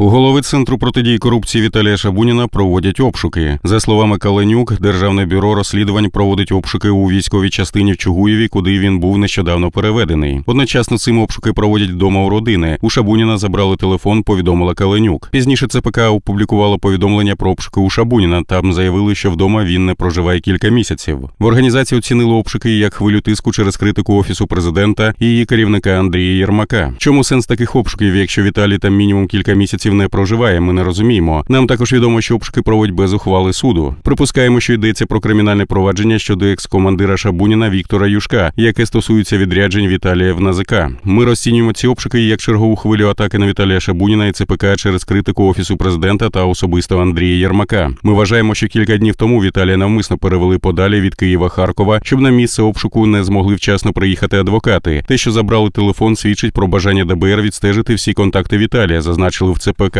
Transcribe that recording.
У голови центру протидії корупції Віталія Шабуніна проводять обшуки. За словами Каленюк, державне бюро розслідувань проводить обшуки у військовій частині в Чугуєві, куди він був нещодавно переведений. Одночасно цим обшуки проводять вдома у родини. У Шабуніна забрали телефон, повідомила Каленюк. Пізніше ЦПК опублікувало повідомлення про обшуки у Шабуніна. Там заявили, що вдома він не проживає кілька місяців. В організації оцінили обшуки як хвилю тиску через критику офісу президента і її керівника Андрія Єрмака. Чому сенс таких обшуків, якщо Віталій там мінімум кілька місяців не проживає, ми не розуміємо. Нам також відомо, що обшуки проводять без ухвали суду. Припускаємо, що йдеться про кримінальне провадження щодо екс-командира Шабуніна Віктора Юшка, яке стосується відряджень Віталія в НАЗК. Ми розцінюємо ці обшуки як чергову хвилю атаки на Віталія Шабуніна і ЦПК через критику офісу президента та особисто Андрія Єрмака. Ми вважаємо, що кілька днів тому Віталія навмисно перевели подалі від Києва Харкова, щоб на місце обшуку не змогли вчасно приїхати адвокати. Те, що забрали телефон, свідчить про бажання ДБР відстежити всі контакти Віталія, зазначили в ЦПК.